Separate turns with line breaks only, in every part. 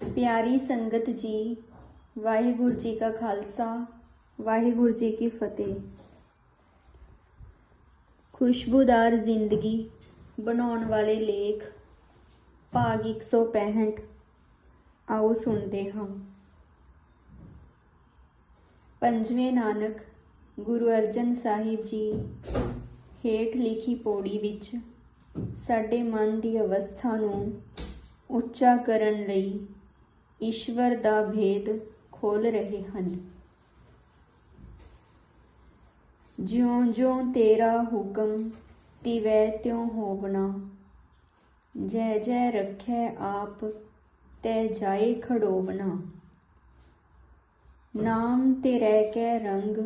ਪਿਆਰੀ ਸੰਗਤ ਜੀ, ਵਾਹਿਗੁਰੂ ਜੀ ਕਾ ਖਾਲਸਾ, ਵਾਹਿਗੁਰੂ ਜੀ ਕੀ ਫਤਿਹ। ਖੁਸ਼ਬੂਦਾਰ ਜ਼ਿੰਦਗੀ ਬਣਾਉਣ ਵਾਲੇ ਲੇਖ, ਭਾਗ 165 ਆਓ ਸੁਣਦੇ ਹਾਂ। ਪੰਜਵੇਂ ਨਾਨਕ, ਗੁਰੂ ਅਰਜਨ ਸਾਹਿਬ ਜੀ ਹੇਠ ਲਿਖੀ ਪੌੜੀ ਵਿੱਚ ਸਾਡੇ ਮਨ ਦੀ ਅਵਸਥਾ ਨੂੰ ਉੱਚਾ ਕਰਨ ਲਈ ਈਸ਼ਵਰ ਦਾ ਭੇਦ ਖੋਲ ਰਹੇ ਹਨ। ਜਿਉਂ-ਜਿਉਂ ਤੇਰਾ ਹੁਕਮ ਤਿਵੈ ਤਿਉ ਹੋਵਣਾ ਜੈ ਜੈ ਰੱਖੈ ਆਪ, ਤੈ ਜਾਏ ਖੜੋਵਣਾ। ਨਾਮ ਤੇ ਰਹਿ ਕੈ ਰੰਗ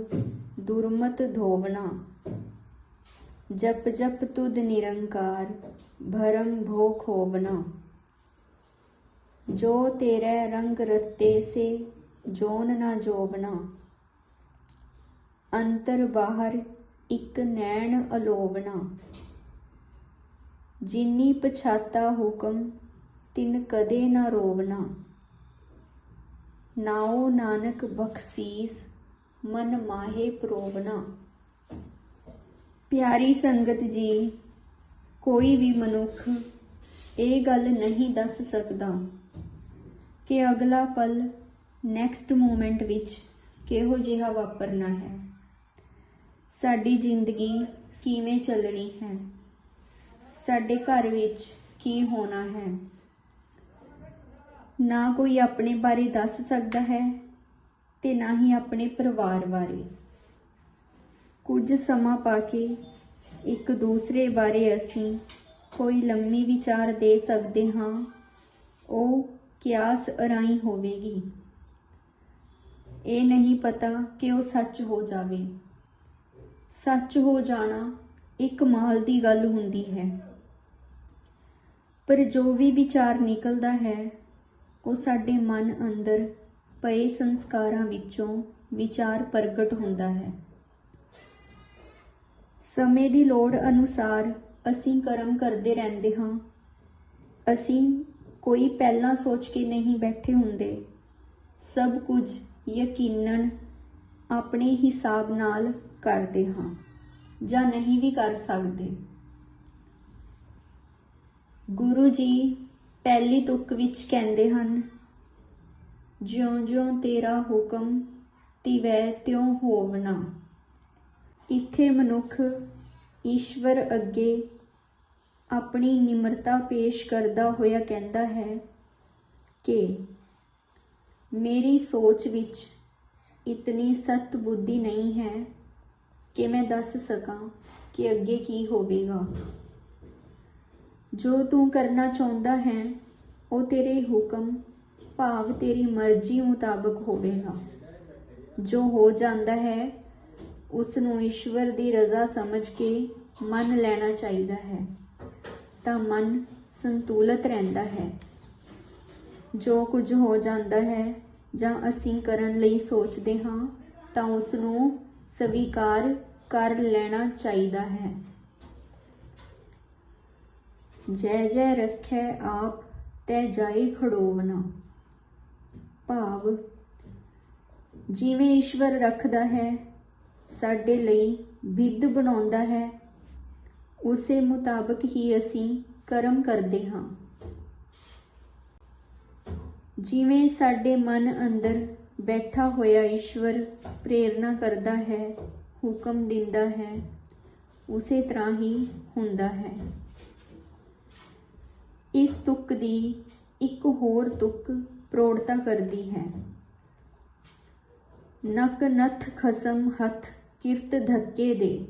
ਦੁਰਮਤ ਧੋਵਣਾ ਜਪ ਜਪ ਤੁਧ ਨਿਰੰਕਾਰ ਭਰਮ ਭੋ ਖੋਵਣਾ। ਜੋ ਤੇਰੇ ਰੰਗ ਰਤੇ ਸੇ, ਜੋਨ ਨਾ ਜੋਬਨਾ ਅੰਤਰ ਬਾਹਰ ਇੱਕ ਨੈਣ ਅਲੋਵਨਾ ਜਿਨੀ ਪਛਾਤਾ ਹੁਕਮ, ਤਿਨ ਕਦੇ ਨਾ ਰੋਵਨਾ ਨਾਉ ਨਾਨਕ ਬਖਸੀਸ, ਮਨ ਮਾਹੇ ਪ੍ਰੋਵਨਾ ਪਿਆਰੀ ਸੰਗਤ ਜੀ, ਕੋਈ ਵੀ ਮਨੁੱਖ ਇਹ ਗੱਲ ਨਹੀਂ ਦੱਸ ਸਕਦਾ। ਕਿ ਅਗਲਾ ਪਲ ਨੈਕਸਟ ਮੂਮੈਂਟ ਵਿੱਚ ਕਿਹੋ ਜਿਹਾ ਵਾਪਰਨਾ ਹੈ? ਸਾਡੀ ਜ਼ਿੰਦਗੀ ਕਿਵੇਂ ਚੱਲਣੀ ਹੈ? ਸਾਡੇ ਘਰ ਵਿੱਚ ਕੀ ਹੋਣਾ ਹੈ? ਨਾ ਕੋਈ ਆਪਣੇ ਬਾਰੇ ਦੱਸ ਸਕਦਾ ਹੈ ਤੇ ਨਾ ਹੀ ਆਪਣੇ ਪਰਿਵਾਰ ਬਾਰੇ। ਕੁਝ ਸਮਾਂ ਪਾ ਕੇ ਇੱਕ ਦੂਸਰੇ ਬਾਰੇ ਅਸੀਂ ਕੋਈ ਲੰਮੀ ਵਿਚਾਰ ਦੇ ਸਕਦੇ ਹਾਂ। ਉਹ ਕਿਆਸ ਅਰਾਈ ਹੋਵੇਗੀ। ਇਹ ਨਹੀਂ ਪਤਾ ਕਿ ਉਹ ਸੱਚ ਹੋ ਜਾਵੇ। ਸੱਚ ਹੋ ਜਾਣਾ ਇੱਕ ਮਾਲ ਦੀ ਗੱਲ ਹੁੰਦੀ ਹੈ। ਪਰ ਜੋ ਵੀ ਵਿਚਾਰ ਨਿਕਲਦਾ ਹੈ, ਉਹ ਸਾਡੇ ਮਨ ਅੰਦਰ ਪਏ ਸੰਸਕਾਰਾਂ ਵਿੱਚੋਂ ਵਿਚਾਰ ਪ੍ਰਗਟ ਹੁੰਦਾ ਹੈ। ਸਮੇਂ ਦੀ ਲੋੜ ਅਨੁਸਾਰ ਅਸੀਂ ਕਰਮ ਕਰਦੇ ਰਹਿੰਦੇ ਹਾਂ। ਅਸੀਂ ਕੋਈ ਪਹਿਲਾਂ ਸੋਚ ਕੇ ਨਹੀਂ ਬੈਠੇ ਹੁੰਦੇ। ਸਭ ਕੁਝ ਯਕੀਨਨ ਆਪਣੇ ਹਿਸਾਬ ਨਾਲ ਕਰਦੇ ਹਾਂ, ਜਾਂ ਨਹੀਂ ਵੀ ਕਰ ਸਕਦੇ। ਗੁਰੂ ਜੀ ਪਹਿਲੀ ਤੁਕ ਵਿੱਚ ਕਹਿੰਦੇ ਹਨ, ਜਿਉਂ-ਜਿਉਂ ਤੇਰਾ ਹੁਕਮ ਤਿਵੈ, ਤਿਉ ਹੋਵਣਾ ਇੱਥੇ ਮਨੁੱਖ ਈਸ਼ਵਰ ਅੱਗੇ ਆਪਣੀ ਨਿਮਰਤਾ ਪੇਸ਼ ਕਰਦਾ ਹੋਇਆ ਕਹਿੰਦਾ ਹੈ ਕਿ ਮੇਰੀ ਸੋਚ ਵਿੱਚ ਇਤਨੀ ਸਤ ਬੁੱਧੀ ਨਹੀਂ ਹੈ ਕਿ ਮੈਂ ਦੱਸ ਸਕਾਂ ਕਿ ਅੱਗੇ ਕੀ ਹੋਵੇਗਾ। ਜੋ ਤੂੰ ਕਰਨਾ ਚਾਹੁੰਦਾ ਹੈ, ਉਹ ਤੇਰੇ ਹੁਕਮ, ਭਾਵ ਤੇਰੀ ਮਰਜ਼ੀ ਮੁਤਾਬਕ ਹੋਵੇਗਾ। ਜੋ ਹੋ ਜਾਂਦਾ ਹੈ ਉਸ ਨੂੰ ਈਸ਼ਵਰ ਦੀ ਰਜ਼ਾ ਸਮਝ ਕੇ ਮੰਨ ਲੈਣਾ ਚਾਹੀਦਾ ਹੈ। ਤਾਂ ਮਨ ਸੰਤੁਲਿਤ ਰਹਿੰਦਾ ਹੈ। ਜੋ ਕੁਝ ਹੋ ਜਾਂਦਾ ਹੈ ਜਾਂ ਅਸੀਂ ਕਰਨ ਲਈ ਸੋਚਦੇ ਹਾਂ, ਤਾਂ ਉਸ ਨੂੰ ਸਵੀਕਾਰ ਕਰ ਲੈਣਾ ਚਾਹੀਦਾ ਹੈ। ਜੈ ਜੈ ਰੱਖੈ ਆਪ, ਤੈ ਜਾਈ ਖੜੋਵਣਾ। ਭਾਵ, ਜਿਵੇਂ ਈਸ਼ਵਰ ਰੱਖਦਾ ਹੈ, ਸਾਡੇ ਲਈ ਵਿਧ ਬਣਾਉਂਦਾ ਹੈ ਉਸੇ ਮੁਤਾਬਕ ਹੀ ਅਸੀਂ ਕਰਮ ਕਰਦੇ ਹਾਂ। ਜਿਵੇਂ ਸਾਡੇ ਮਨ ਅੰਦਰ ਬੈਠਾ ਹੋਇਆ ਈਸ਼ਵਰ ਪ੍ਰੇਰਣਾ ਕਰਦਾ ਹੈ, ਹੁਕਮ ਦਿੰਦਾ ਹੈ, ਉਸੇ ਤਰ੍ਹਾਂ ਹੀ ਹੁੰਦਾ ਹੈ। ਇਸ ਤੁਕ ਦੀ ਇੱਕ ਹੋਰ ਤੁਕ ਪ੍ਰੋੜਤਾ ਕਰਦੀ ਹੈ। ਨਕ ਨਥ ਖਸਮ ਹੱਥ ਕਿਰਤ ਧੱਕੇ ਦੇ।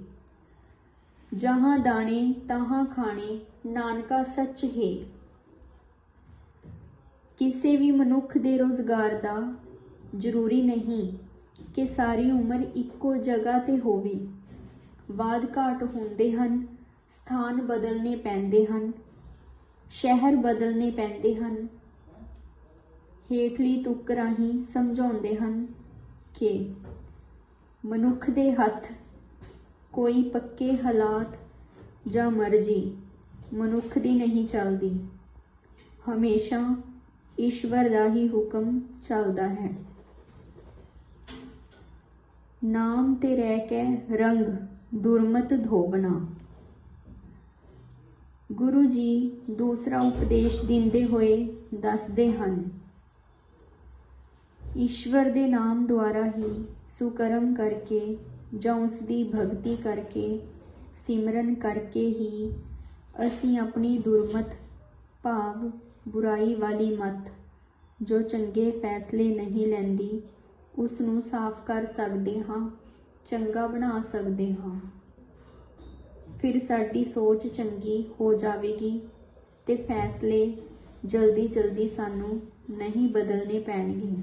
ਜਹਾਂ ਦਾਣੇ ਤਾਹਾਂ ਖਾਣੇ, ਨਾਨਕਾ ਸੱਚ ਹੈ। ਕਿਸੇ ਵੀ ਮਨੁੱਖ ਦੇ ਰੋਜ਼ਗਾਰ ਦਾ ਜ਼ਰੂਰੀ ਨਹੀਂ ਕਿ ਸਾਰੀ ਉਮਰ ਇੱਕੋ ਜਗ੍ਹਾ ਤੇ ਹੋਵੇ। ਵਾਦ ਘਾਟ ਹੁੰਦੇ ਹਨ, ਸਥਾਨ ਬਦਲਨੇ ਪੈਂਦੇ ਹਨ, ਸ਼ਹਿਰ ਬਦਲਨੇ ਪੈਂਦੇ ਹਨ। ਹੇਠਲੀ ਤੁਕ ਰਾਹੀਂ ਸਮਝਾਉਂਦੇ ਹਨ ਕਿ ਮਨੁੱਖ ਦੇ ਹੱਥ ਕੋਈ ਪੱਕੇ ਹਾਲਾਤ ਜਾਂ ਮਰਜ਼ੀ ਮਨੁੱਖ ਦੀ ਨਹੀਂ ਚੱਲਦੀ। ਹਮੇਸ਼ਾ ਈਸ਼ਵਰ ਦਾ ਹੀ ਹੁਕਮ ਚੱਲਦਾ ਹੈ। ਨਾਮ ਤੇ ਰਹਿ ਕੇ ਰੰਗ ਦੁਰਮਤ ਧੋਬਣਾ। ਗੁਰੂ ਜੀ ਦੂਸਰਾ ਉਪਦੇਸ਼ ਦਿੰਦੇ ਹੋਏ ਦੱਸਦੇ ਹਨ, ਈਸ਼ਵਰ ਦੇ ਨਾਮ ਦੁਆਰਾ ਹੀ ਸੁਕਰਮ ਕਰਕੇ ਜਾਂ ਉਸ ਦੀ ਭਗਤੀ ਕਰਕੇ, ਸਿਮਰਨ ਕਰਕੇ ਹੀ ਅਸੀਂ ਆਪਣੀ ਦੁਰਮਤ, ਭਾਵ ਬੁਰਾਈ ਵਾਲੀ ਮਤ, ਜੋ ਚੰਗੇ ਫੈਸਲੇ ਨਹੀਂ ਲੈਂਦੀ ਉਸ ਨੂੰ ਸਾਫ਼ ਕਰ ਸਕਦੇ ਹਾਂ, ਚੰਗਾ ਬਣਾ ਸਕਦੇ ਹਾਂ। ਫਿਰ ਸਾਡੀ ਸੋਚ ਚੰਗੀ ਹੋ ਜਾਵੇਗੀ ਤੇ ਫੈਸਲੇ ਜਲਦੀ ਜਲਦੀ ਸਾਨੂੰ ਨਹੀਂ ਬਦਲਨੇ ਪੈਣਗੇ।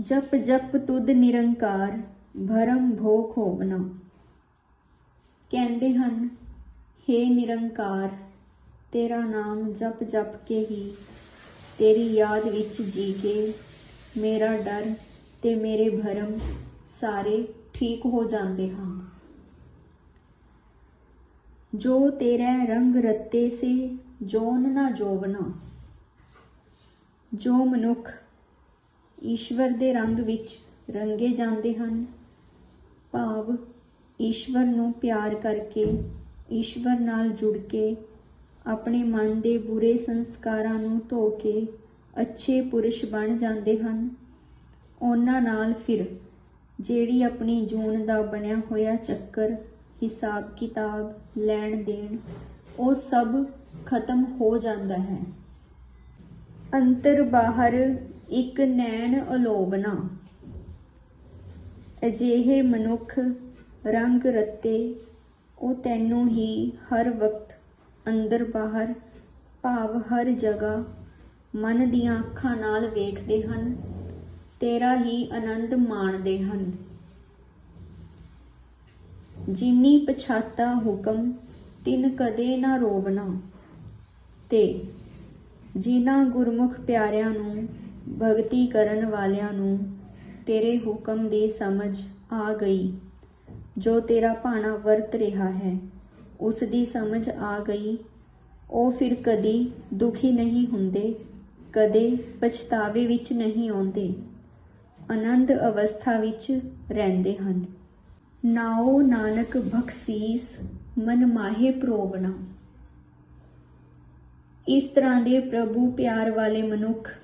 ਜਪ ਜਪ ਤੁਧ ਨਿਰੰਕਾਰ, ਭਰਮ ਭੋਖ ਹੋਵਨਾ। ਕਹਿੰਦੇ ਹਨ हे ਨਿਰੰਕਾਰ, ਤੇਰਾ ਨਾਮ ਜਪ ਜਪ ਕੇ ਹੀ ਤੇਰੀ ਯਾਦ ਵਿੱਚ ਜੀ ਕੇ ਮੇਰਾ ਡਰ ਤੇ ਮੇਰੇ ਭਰਮ ਸਾਰੇ ਠੀਕ ਹੋ ਜਾਂਦੇ ਹਨ। ਜੋ ਤੇਰਾ ਰੰਗ ਰੱਤੇ ਸੇ, ਜੋਨ ਨਾ ਜੋਵਨਾ। ਜੋ ਮਨੁੱਖ ਈਸ਼ਵਰ ਦੇ ਰੰਗ ਵਿੱਚ ਰੰਗੇ ਜਾਂਦੇ ਹਨ। ਭਾਵ ਈਸ਼ਵਰ ਨੂੰ ਪਿਆਰ ਕਰਕੇ, ਈਸ਼ਵਰ ਨਾਲ ਜੁੜ ਕੇ, ਆਪਣੇ ਮਨ ਦੇ ਬੁਰੇ ਸੰਸਕਾਰਾਂ ਨੂੰ ਧੋ ਕੇ ਅੱਛੇ ਪੁਰਸ਼ ਬਣ ਜਾਂਦੇ ਹਨ। ਉਹਨਾਂ ਨਾਲ ਫਿਰ ਜਿਹੜੀ ਆਪਣੀ ਜੂਨ ਦਾ ਬਣਿਆ ਹੋਇਆ ਚੱਕਰ, ਹਿਸਾਬ ਕਿਤਾਬ, ਲੈਣ ਦੇਣ, ਉਹ ਸਭ ਖਤਮ ਹੋ ਜਾਂਦਾ ਹੈ। ਅੰਤਰ ਬਾਹਰ ਇੱਕ ਨੈਣ ਅਲੋਬਨਾ ਅਜਿਹੇ ਮਨੁੱਖ ਰੰਗ ਰੱਤੇ, ਉਹ ਤੈਨੂੰ ਹੀ ਹਰ ਵਕਤ ਅੰਦਰ ਬਾਹਰ, ਭਾਵ ਹਰ ਜਗ੍ਹਾ ਮਨ ਦੀਆਂ ਅੱਖਾਂ ਨਾਲ ਵੇਖਦੇ ਹਨ, ਤੇਰਾ ਹੀ ਆਨੰਦ ਮਾਣਦੇ ਹਨ। ਜਿਨੀ ਪਛਾਤਾ ਹੁਕਮ, ਤਿਨ ਕਦੇ ਨਾ ਰੋਵਣਾ। ਤੇ ਜਿਨ੍ਹਾਂ ਗੁਰਮੁਖ ਪਿਆਰਿਆਂ ਨੂੰ ਭਗਤੀ ਕਰਨ ਵਾਲਿਆਂ ਨੂੰ ਤੇਰੇ ਹੁਕਮ ਦੀ ਸਮਝ ਆ ਗਈ। ਜੋ ਤੇਰਾ ਭਾਣਾ ਵਰਤ ਰਿਹਾ ਹੈ ਉਸ ਦੀ ਸਮਝ ਆ ਗਈ। ਉਹ ਫਿਰ ਕਦੀ ਦੁਖੀ ਨਹੀਂ ਹੁੰਦੇ, ਕਦੇ ਪਛਤਾਵੇ ਵਿੱਚ ਨਹੀਂ ਆਉਂਦੇ। ਆਨੰਦ ਅਵਸਥਾ ਵਿੱਚ ਰਹਿੰਦੇ ਹਨ। ਨਾਉ ਨਾਨਕ ਬਖਸ਼ੀਸ, ਮਨ ਮਾਹੇ ਪ੍ਰੋਵਣਾ। ਇਸ ਤਰ੍ਹਾਂ ਦੇ ਪ੍ਰਭੂ ਪਿਆਰ ਵਾਲੇ ਮਨੁੱਖ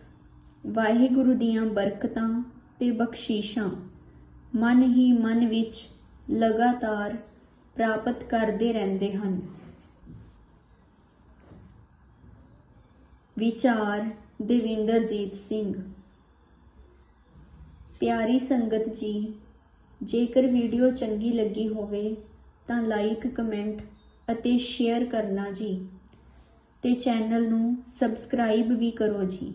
ਵਾਹਿਗੁਰੂ ਦੀਆਂ ਬਰਕਤਾਂ ਤੇ ਬਖਸ਼ੀਸ਼ਾਂ। ਮਨ ਹੀ ਮਨ ਵਿੱਚ ਲਗਾਤਾਰ ਪ੍ਰਾਪਤ ਕਰਦੇ ਰਹਿੰਦੇ ਹਨ। ਵਿਚਾਰ ਦੇਵਿੰਦਰਜੀਤ ਸਿੰਘ। ਪਿਆਰੀ ਸੰਗਤ ਜੀ, ਜੇਕਰ ਵੀਡੀਓ ਚੰਗੀ ਲੱਗੀ ਹੋਵੇ ਤਾਂ ਲਾਈਕ, ਕਮੈਂਟ ਅਤੇ ਸ਼ੇਅਰ ਕਰਨਾ ਜੀ। ਤੇ ਚੈਨਲ ਨੂੰ ਸਬਸਕ੍ਰਾਈਬ ਵੀ ਕਰੋ ਜੀ।